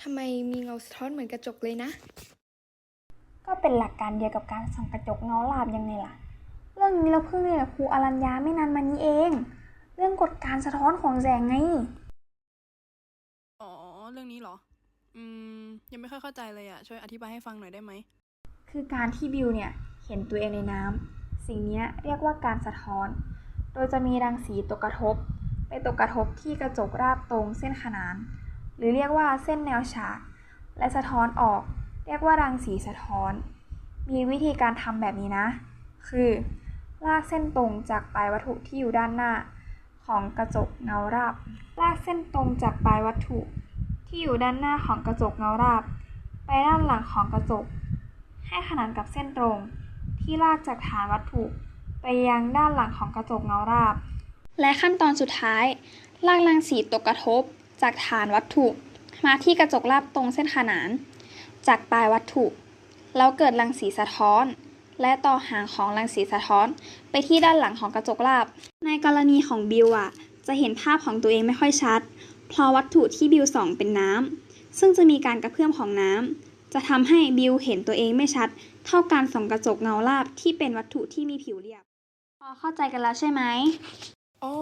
ทำไมมีเงาสะท้อนเหมือนกระจกเลยนะ ก็เป็นหลักการเดียวกับการส่องกระจกเงาลาบยังไงล่ะ เรื่องนี้เราเพิ่งเรียนกับครูอรัญญาไม่นานมานี้เอง เรื่องกฎการสะท้อนของแสงไง อ๋อ เรื่องนี้เหรอ อืม ยังไม่ค่อยเข้าใจเลยอะช่วยอธิบายให้ฟังหน่อยได้ไหม คือการที่บิวเนี่ยเห็นตัวเองในน้ำสิ่งเนี้ยเรียกว่าการสะท้อน โดยจะมีรังสีตกกระทบไป ตกกระทบที่กระจกราบตรงเส้นขนาน หรือเรียกว่าเส้นแนวฉาก และสะท้อนออก เรียกว่ารังสีสะท้อน มีวิธีการทำแบบนี้นะ คือ ลากเส้นตรงจากปลายวัตถุที่อยู่ด้านหน้า ของกระจกเงาราบ ลากเส้นตรงจากปลายวัตถุ ที่อยู่ด้านหน้าของกระจกเงาราบ ไปด้านหลังของกระจก ให้ขนานกับเส้นตรง ที่ลากจากฐานวัตถุ ไปยังด้านหลังของกระจกเงาราบ และขั้นตอนสุดท้ายลากรังสีตกกระทบ จากฐานวัตถุ มาที่กระจกราบตรงเส้นขนาน จากปลายวัตถุ แล้วเกิดรังสีสะท้อน และต่อหางของรังสีสะท้อน ไปที่ด้านหลังของกระจกราบ ในกรณีของบิวอะจะเห็นภาพของตัวเองไม่ค่อยชัด เพราะวัตถุที่บิวส่องเป็นน้ำซึ่งจะมีการกระเพื่อมของน้ำจะทำให้บิวเห็นตัวเองไม่ชัด เท่าการส่องกระจกเงาราบที่เป็นวัตถุที่มีผิวเรียบ พอเข้าใจกันแล้วใช่ไหม อ๋อ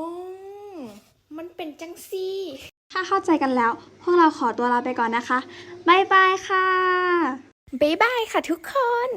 มันเป็นจังซี่ ถ้าเข้าใจกันแล้ว พวกเราขอตัวลาไปก่อนนะคะ บ๊ายบายค่ะ บ๊ายบายค่ะทุกคน